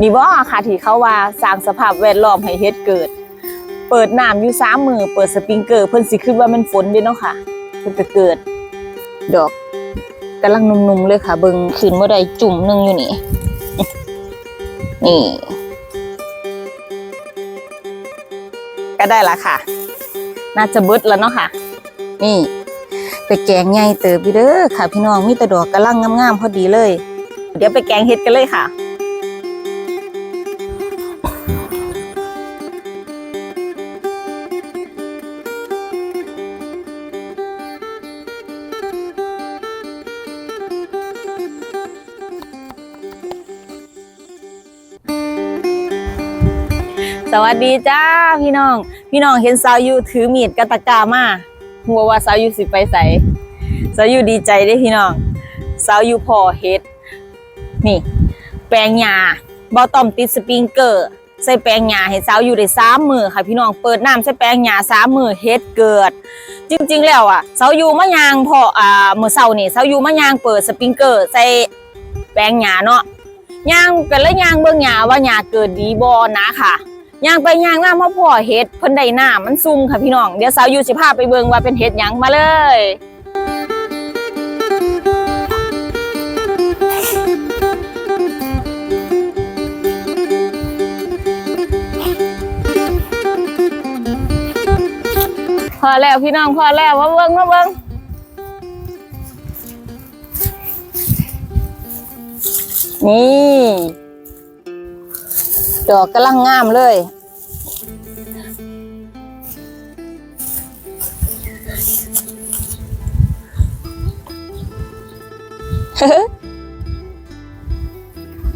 นี่บ่ค่ะที่เขาว่าสร้างสภาพแวดล้อมให้เฮ็ดเกิด เปิดน้ำอยู่สามมือเปิดสปริงเกอร์เพิ่นสิคิดว่ามันฝนเด้เนาะค่ะเพิ่นก็เกิด ดอกกำลังนุ่มๆเลยค่ะ เบิ่งขึ้นบ่ได้จุ่มนึงอยู่นี่ นี่ ก็ได้ละค่ะ น่าจะเบิดแล้วเนาะค่ะ นี่ไปแกงใหญ่เติบอยู่เด้อค่ะ พี่น้องมีแต่ดอกกำลังงามๆพอดีเลย เดี๋ยวไปแกงเฮ็ดกันเลยค่ะ วัสดีจ้าพี่น้อง พี่น้องเห็นสาวยูถือมีดกบตะกร้ามาหัวว่าสาวยูสิไปใส่สาวยูดีใจเด้พี่น้องสาวยูพอเฮ็ดนี่ แปลงหญ้าบ่ต้อมติดสปริงเกอร์ใส่แปลงหญ้าให้สาวอยู่ได้สามมือค่ะพี่น้องเปิดน้ำใส่แปลงหญ้าสามมือเฮ็ดเกิด จริง ๆ แล้วอะสาวยูมะยางพออ่ามื้อเช้านี่สาวยูมะยางเปิดสปริงเกอร์ใส่แปลงหญ้าเนาะยางกันเลยย่างเบิ่งหญ้าว่าหญ้าเกิดดีบ่นะค่ะ ย่างไปย่างมามาพ่อเห็ดเพิ่นได้น้ามันซุ่มค่ะพี่น้อง เดี๋ยวสาวยูสิพาไปเบิ่งว่าเป็นเห็ดหยังมาเลยพอแล้วพี่น้องพอแล้วมาเบิ่งมาเบิ่งนี่ ดอกกำลังงามเลย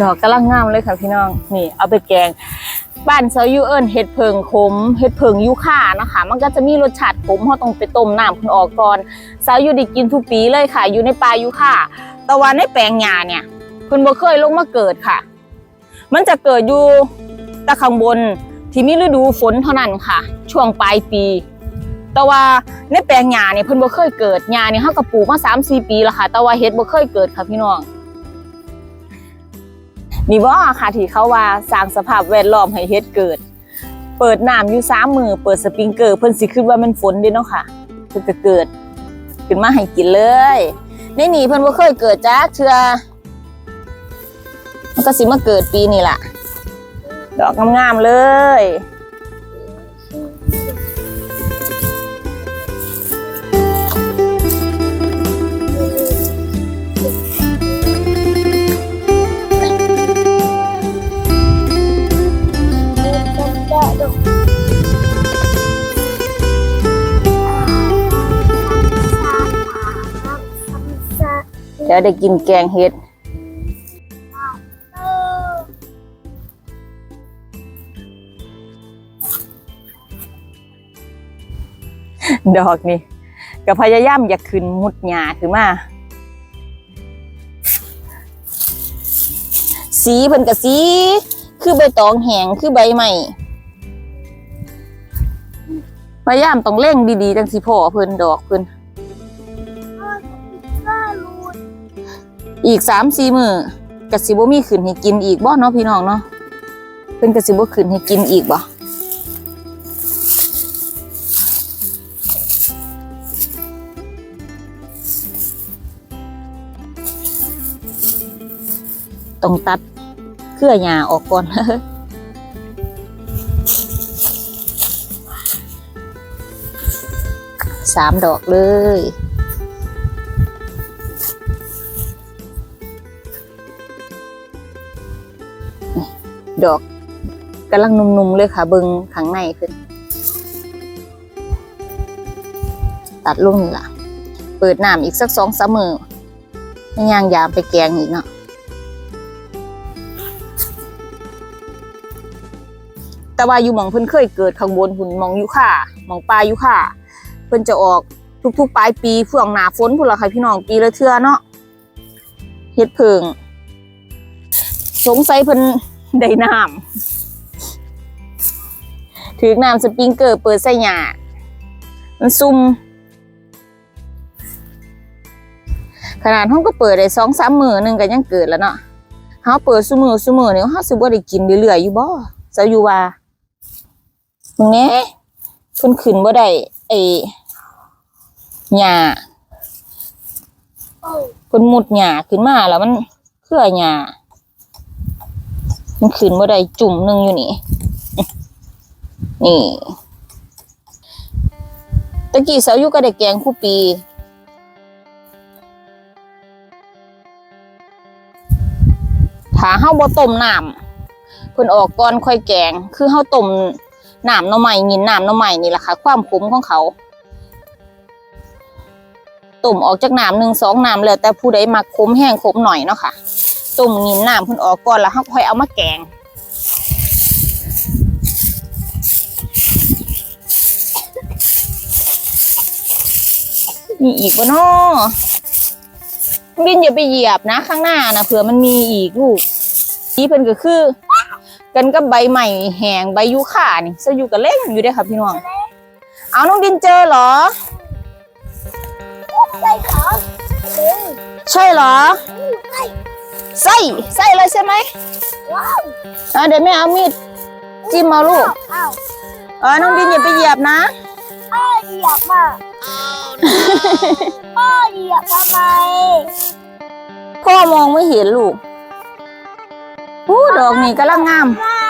ดอกกำลังงามเลยค่ะพี่น้อง นี่ เอาไปแกง บ้านเซายูเอิญเห็ดเพิงขมเห็ดเพิงยูค่านะคะ มันก็จะมีรสชาติขมเราต้องไปต้มน้ำคุณออกก่อนเซายูได้กินทุกปีเลยค่ะ อยู่ในป่ายูค่าแต่ว่าในแปลงหญ้าเนี่ยเพิ่นบ่เคยลงมาเกิดค่ะ มันจะเกิดอยู่ตะข้างบนที่มีฤดูฝนเท่านั้นค่ะ ช่วงปลายปี แต่ว่าในแปลงหญ้าเนี่ยเพิ่นบ่เคยเกิดหญ้านี่เฮาก็ปลูกมา3-4ปีแล้วค่ะ แต่ว่าเฮ็ดบ่เคยเกิดค่ะพี่น้องนี่บ่ค่ะที่เขาว่าสร้างสภาพแวดล้อมให้เฮ็ดเกิด เปิดน้ำอยู่สามมือเปิดสปริงเกอร์เพิ่นสิคิดว่ามันฝนเด้เนาะค่ะเพิ่นก็เกิด ขึ้นมาให้กินเลยในนี่เพิ่นบ่เคยเกิดจักเทื่อ มันก็สิมาเกิดปีนี้ล่ะดอกงามๆเลย เดี๋ยวได้กินแกงเห็ด ดอกนี่ก็พยายามอยากขึ้นมุดหญ้าขึ้นมาสีเพิ่นก็สี คือใบตองแหงคือใบใหม่พยายามต้องเร่งดีๆจังสิพ่อเพิ่นดอกเพิ่นอีกสามสี่มือกะสิบ่มีขึ้นให้กินอีกบ่เนาะพี่น้องเนาะเพิ่นกะสิบ่ขึ้นให้กินอีกบ่ ต้องตัดเครือหญ้าออกก่อนสามดอกเลยดอกกำลังนุ่มๆเลยค่ะ เบิงข้างในขึ้น ตัดลงนี่ล่ะ เปิดน้ำอีกสักสองสามมือไม่ย่างยามไปแกงอีกเนาะ แต่ว่าอยู่หมองเพิ่นเคยเกิดข้างบนหุ่นหมองอยู่ค่ะหมองปลาอยู่ค่ะเพิ่นจะออกทุกๆปลายปีเฟื่องหนาฝนพุ่นละค่ะพี่น้องปีละเทื่อเนาะเฮ็ดเพิงสงสัยเพิ่นได้น้ำถือน้ำสปริงเกอร์เปิดใส่หญ้ามันซุ่มขนาดห้องก็เปิดได้สองสามมือหนึ่งก็ยังเกิดแล้วเนาะเฮาเปิดซุมือซุมื้อนี่ยเฮาสิบ่ได้กินเรื่อยๆอยู่บ่จะอยู่ว่า มึงแหน่เพิ่นขึ้นบ่ได้ไอ้หญ้าโอ้เพิ่นมุดหญ้าขึ้นมาแล้วมันเครือหญ้ามันขึ้นบ่ได้จุ่มหนึงอยู่นี่ นี่ตะกี้สาวอยู่ก็ได้แกงคู่ปีถ้าเฮาบ่ต้มน้ำเพิ่นออกก่อนค่อยแกง คือเฮาต้ม น้ำหน่อไม้งินน้ำหน่อไม้นี่แหละค่ะ ความขมของเขาต้มออกจากน้ำหนึ่งสองน้ำแล้วแต่ผู้ใดมักขมแห้งขมหน่อยเนาะค่ะต้มงินน้ำเพิ่นออกก่อนแล้วค่อยเอามาแกงมีอีกบ่เนาะบินอย่าไปเหยียบนะข้างหน้านะเผื่อมันมีอีกลูกนี่เพิ่นก็คือ กันกับใบใหม่แหงใบยูคานี่ซะอยู่กับเล่นอยู่เด้อค่ะพี่น้อง เอาน้องดินเจอเหรอใส่ขาวหนึ่งใช่เหรอใส่ใส่ใส่เลยใช่ไหมว้าวอะเดี๋ยวแม่เอามีดจิ้มเอาลูกอ้าวเออน้องดินอย่าไปเหยียบนะอ้าวเหยียบมาอ้าวเหยียบทำไมพ่อมองไม่เห็นลูก อู้ดอกนี่กำลังงามไม่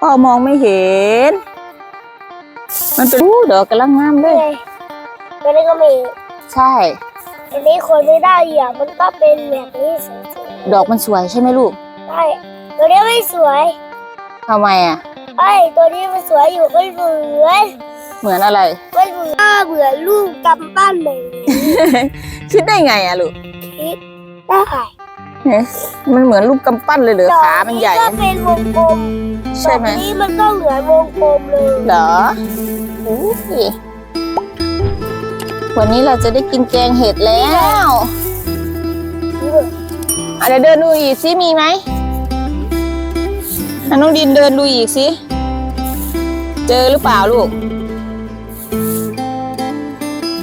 พ่อมองไม่เห็น มันเป็นอู้ดอกกำลังงามเลยตัวนี้ก็มี ใช่ อันนี้คนไม่ได้เหยียบมันก็เป็นแบบนี้สวยๆดอกมันสวยใช่ไหมลูก ใช่ ตัวนี้ไม่สวยทำไมอะไอ้ตัวนี้มันสวยอยู่ไม่เหมือนเหมือนอะไรไม่เหมือนหน้าเหมือนลูกกำปั้นเลยคิดได้ไงอะลูกคิด ได้มันเหมือนลูกกำปั้นเลยเหรอขามันใหญ่ ดอกนี้ก็เป็นวงกลมใช่ไหมดอกนี้มันก็เหมือนวงกลมเลยเหรออู้ยวันนี้เราจะได้กินแกงเห็ดแล้วอะเดี๋ยวเดินดูอีกสิมีไหมอะน้องดินเดินดูอีกสิ เจอหรือเปล่าลูก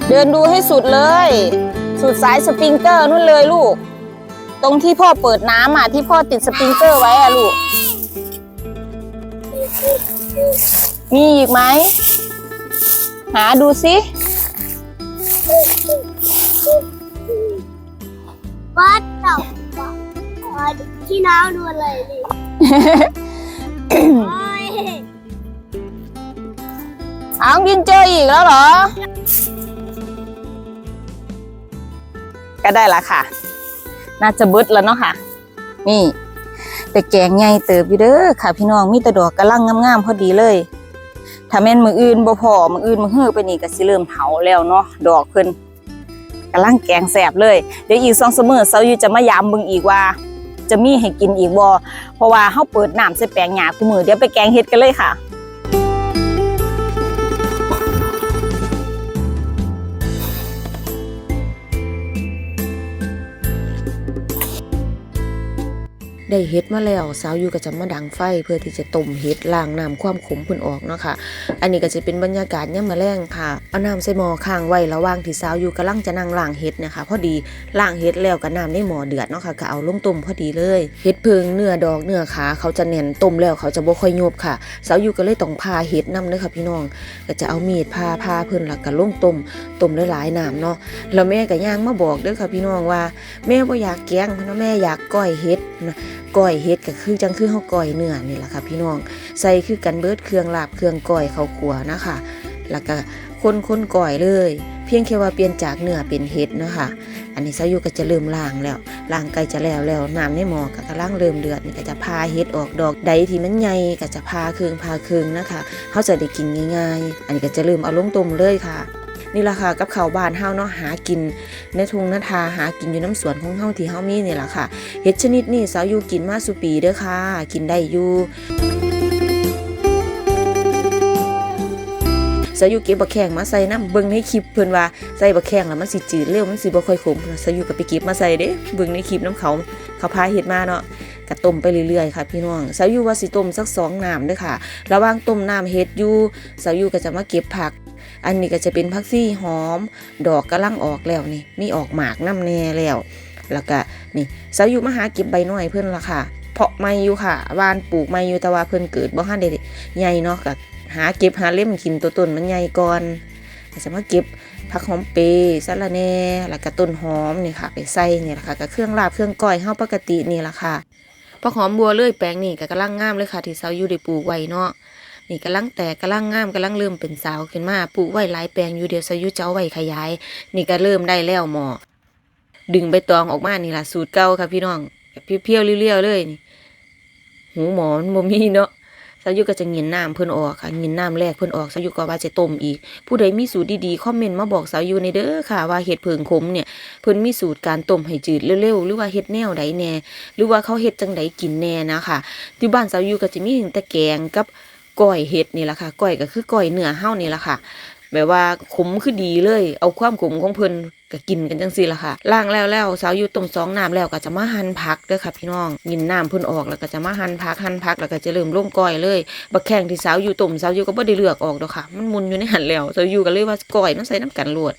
เดินดูให้สุดเลย สุดสายสปริงเกอร์นู่นเลยลูก ตรงที่พ่อเปิดน้ำอะที่พ่อติดสปริงเกอร์ไว้อะลูก มีอีกไหม หาดูสิวัดเต่าวัดที่น้ำดูอะไรนี่โอ้ยอ้าวดินเจออีกแล้วเหรอ ก็ได้ละค่ะ น่าจะเบิดแล้วเนาะค่ะ นี่ แต่แกงใหญ่เติบอยู่เด้อค่ะ พี่น้องมีแต่ดอกกระลังงามๆพอดีเลยถ้าแม่นมืออื่นบ่พอมืออื่นมือเฮือไปนี่ก็สิเริ่มเผาแล้วเนาะดอกเพิ่นกำลังแกงแสบเลย เดี๋ยวอีกสองเสมอเซาอยู่จะมายามเบิ่งอีกว่า จะมีให้กินอีกบ่เพราะว่าเฮาเปิดน้ำใส่แปลงหญ้าคุมื้อเดี๋ยวไปแกงเฮ็ดกันเลยค่ะ ได้เฮ็ดมาแล้วสาวอยู่ก็จะมาดังไฟเพื่อที่จะต้มเฮ็ดล้างน้ำความขมเพิ่นออกเนาะค่ะ อันนี้ก็จะเป็นบรรยากาศยามมื้อแลงค่ะเอาน้ำใส่หม้อข้างไว้ระหว่างที่สาวอยู่กำลังจะนั่งล้างเฮ็ดนะคะ พอดีล้างเฮ็ดแล้วก็น้ำในหม้อเดือดเนาะค่ะก็เอาลงต้มพอดีเลยเฮ็ดเพิงเนื้อดอกเนื้อขาเขาจะแน่นต้มแล้วเขาจะบ่ค่อยยุบค่ะ สาวอยู่ก็เลยต้องพาเฮ็ดนำเด้อค่ะพี่น้องก็จะเอามีดพาพาเพิ่นแล้วก็ลงต้มต้มหลายๆน้ำเนาะแล้วแม่ก็ย่างมาบอกเด้อค่ะพี่น้องว่า แม่บ่อยากแกงเพราะว่าแม่อยากก้อยเฮ็ดนะก้อยเฮ็ดก็คือจังคือเฮาก้อยเนื้อนี่แหละค่ะพี่น้องใส่คือกันเบิดเครื่องลาบเครื่องก้อยเข้าขัวนะคะแล้วก็คนคนก้อยเลย เพียงแค่ว่าเปลี่ยนจากเนื้อเป็นเฮ็ดนะคะอันนี้สายุก็จะเริ่มล้างแล้วล้างไก่จะแล้วแล้วน้ำในหม้อก็กำลังเริ่มเดือดนี่ก็จะพาเฮ็ดออกดอกใดที่มันใหญ่ก็จะพาเครื่องพาเครื่องนะคะเฮาจะได้กินง่ายๆ อันนี้ก็จะเริ่มเอาลงต้มเลยค่ะ นี่แหละค่ะกับข้าวบ้านเฮาเนาะหากินในทุ่งนาทาหากินอยู่น้ำสวนของเฮาที่เฮามีนี่แหละค่ะเห็ดชนิดนี้สาวอยู่กินมาสุปีเด้อค่ะ กินได้อยู่สาวอยู่เก็บบักแข้งมาใส่น้ำเบิ่งในคลิปเพิ่นว่าใส่บักแข้งแล้วมันสิจืดเร็วมันสิบ่ค่อยขมสาวยูก็ไปเก็บมาใส่เด้เบิ่งในคลิปน้ำเขาเขาพาเฮ็ดมาเนาะก็ต้มไปเรื่อยๆค่ะพี่น้องสาวยูว่าสิต้มสักสองน้ำเด้อค่ะ ระหว่างต้มน้ำเฮ็ดอยู่สาวยูก็จะมาเก็บผัก อันนี้ก็จะเป็นผักซี่หอม ดอกกำลังออกแล้วนี่ มีออกหมากน้ำแน่แล้ว แล้วก็นี่สาวอยู่มหาเก็บใบน้อยเพิ่อนละค่ะ เพาะไม่อยู่ค่ะวานปลูกไม่อยู่แต่ว่าเพิ่อนเกิดบ่ทันได้ใหญ่เนาะก็หาเก็บหาเล่มกินตัวต้นมันใหญ่ก่อนก็จะมาเก็บผักหอมเปรย์สะระแหน่แล้วก็ต้นหอมนี่ค่ะ ไปใส่นี่แหละค่ะกับเครื่องลาบเครื่องก้อยเฮาปกตินี่ละค่ะผักหอมบัวเลื่อยแปลงนี่ก็กำลังงามเลยค่ะ ที่สาวอยู่ได้ปลูกไว้เนาะ นี่กำลังแตกกำลังงามกำลังเริ่มเป็นสาวขึ้นมาปลูกไว้หลายแปลงอยู่เดียวสายุจะเอาไว้ขยาย นี่ก็เริ่มได้แล้วหมอดึงใบตองออกมานี่ล่ะสูตรเก่าค่ะพี่น้องเพี้ยวๆเรียวๆเลยนี่หูหมอนบ่มีเนาะสายุก็จะเงินน้ำเพิ่นออกค่ะเงินน้ำแรกเพิ่นออกสายุก็ว่าจะต้มอีก ผู้ใดมีสูตรดีๆคอมเมนต์มาบอกสายุในเด้อค่ะ ว่าเห็ดเผิงขมเนี่ยเพิ่นมีสูตรการต้มให้จืดเร็วๆหรือว่าเฮ็ดแนวใดแน่ หรือว่าเขาเฮ็ดจังใดกินแน่นะคะที่บ้านสายุก็จะมีแต่แกงกับ ก้อยเห็ดนี่แหละค่ะก้อยก็คือก้อยเนื้อเฮานี่แหละค่ะแบบว่าขมคือดีเลย เอาความขมของเพิ่นก็กินกันจังซี่ละค่ะล้างแล้วแล้วสาวอยู่ต้มสองน้ำแล้วก็จะมาหั่นผักเด้อค่ะพี่น้องยินน้ำเพิ่นออกแล้วก็จะมาหั่นผักหั่นผักแล้วก็จะเริ่มลงก้อยเลยบักแข้งที่สาวอยู่ต้มสาวอยู่ก็บ่ได้เลือกออกดอกค่ะ มันมุนอยู่ในหั่นแล้วสาวอยู่ก็เลยว่าก้อยมันใส่น้ำกันโลด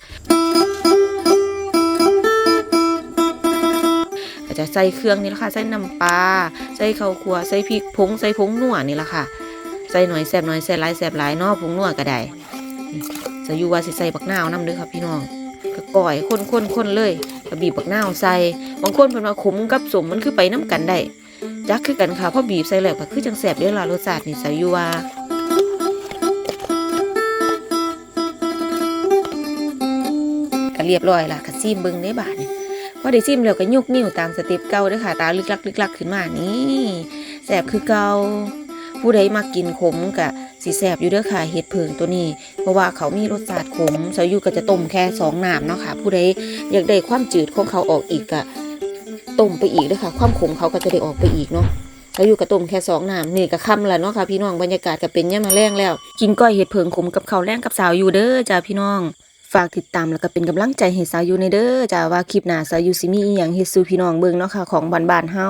ก็จะใส่เครื่องนี่ละค่ะใส่น้ำปลาใส่ข้าวคั่วใส่พริกผงใส่ผงนัวนี่ละค่ะ ใส่หน่อยแซ่บหน่อยใส่หลายแซ่บหลายเนาะผงนัวก็ได้จะอยู่ว่าสิใส่บักนาวนำเด้อครับพี่น้องก็ก่อยคนคนคนเลยก็บีบบักนาวใส่บางคนเพิ่นว่าขมกับสมมันคือไปน้ำกันได้จักคือกันค่ะพอบีบใส่แล้วก็คือจังแซ่บเด้อล่ะรสชาตินี่ใส่อยู่ว่าก็เรียบร้อยล่ะก็ซิมเบิ่งในบาดนี่พอได้ซิมแล้วก็ยกนิ้วตามสเต็ปเก่าเด้อค่ะตาลึกลักลึกลักขึ้นมานี่แซ่บคือเก่า ผู้ใดมากินขมกะสีแสบอยู่เด้อค่ะเห็ดเพิงตัวนี้ เพราะว่าเขามีรสชาติขมสาอยุก็จะต้มแค่สองน้ำเนาะค่ะ ผู้ใดอยากได้ความจืดของเขาออกอีกกะต้มไปอีกเด้อค่ะ ความขมเขาก็จะได้ออกไปอีกเนาะสายุก็ต้มแค่สองน้ำนี่ก็ค่ำล้วเนาะค่ะพี่น้องบรรยากาศก็เป็นย่ำมาแรงแล้ว กินก้อยเห็ดเพิงขมกับเขาแรงกับสาวอยู่เด้อจ้าพี่น้องฝากติดตามแล้วก็เป็นกำลังใจให้สาวอยู่ในเด้อจ้าว่าคลิปหน้าสาวอยู่สิมีอีหยังเฮ็ดสู่พี่น้องเบิ่งเนาะค่ะของบ้านๆเฮา